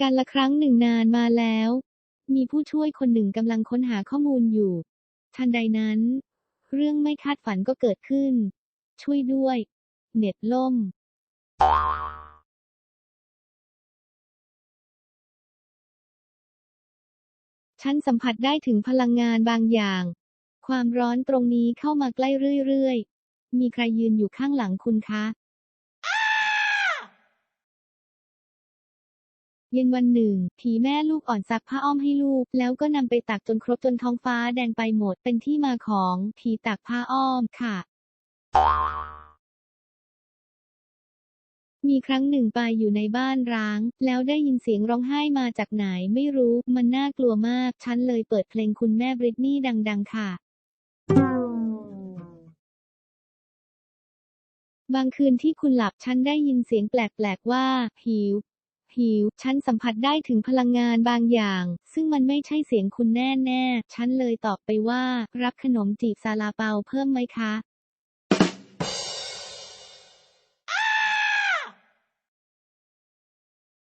การละครั้งหนึ่งนานมาแล้ว มีผู้ช่วยคนหนึ่งกำลังค้นหาข้อมูลอยู่ ทันใดนั้น เรื่องไม่คาดฝันก็เกิดขึ้น ช่วยด้วย เน็ตล่ม ฉันสัมผัสได้ถึงพลังงานบางอย่าง ความร้อนตรงนี้เข้ามาใกล้เรื่อยๆ มีใครยืนอยู่ข้างหลังคุณคะ เย็นวันหนึ่ง ผีแม่ลูกอ่อนซักผ้าอ้อมให้ลูก แล้วก็นำไปตักจนครบจนท้องฟ้าแดงไปหมด เป็นที่มาของผีตักผ้าอ้อมค่ะมีครั้งหนึ่งไปอยู่ในบ้านร้าง แล้วได้ยินเสียงร้องไห้มาจากไหนไม่รู้ มันน่ากลัวมาก ฉันเลยเปิดเพลงคุณแม่บริตนี่ดัง ๆ ค่ะ บางคืนที่คุณหลับฉันได้ยินเสียงแปลก ๆ ว่า หิว หิว ฉันสัมผัสได้ถึงพลังงานบางอย่าง ซึ่งมันไม่ใช่เสียงคุณแน่ๆฉันเลยตอบไปว่า รับขนมจีบซาลาเปาเพิ่มไหมคะ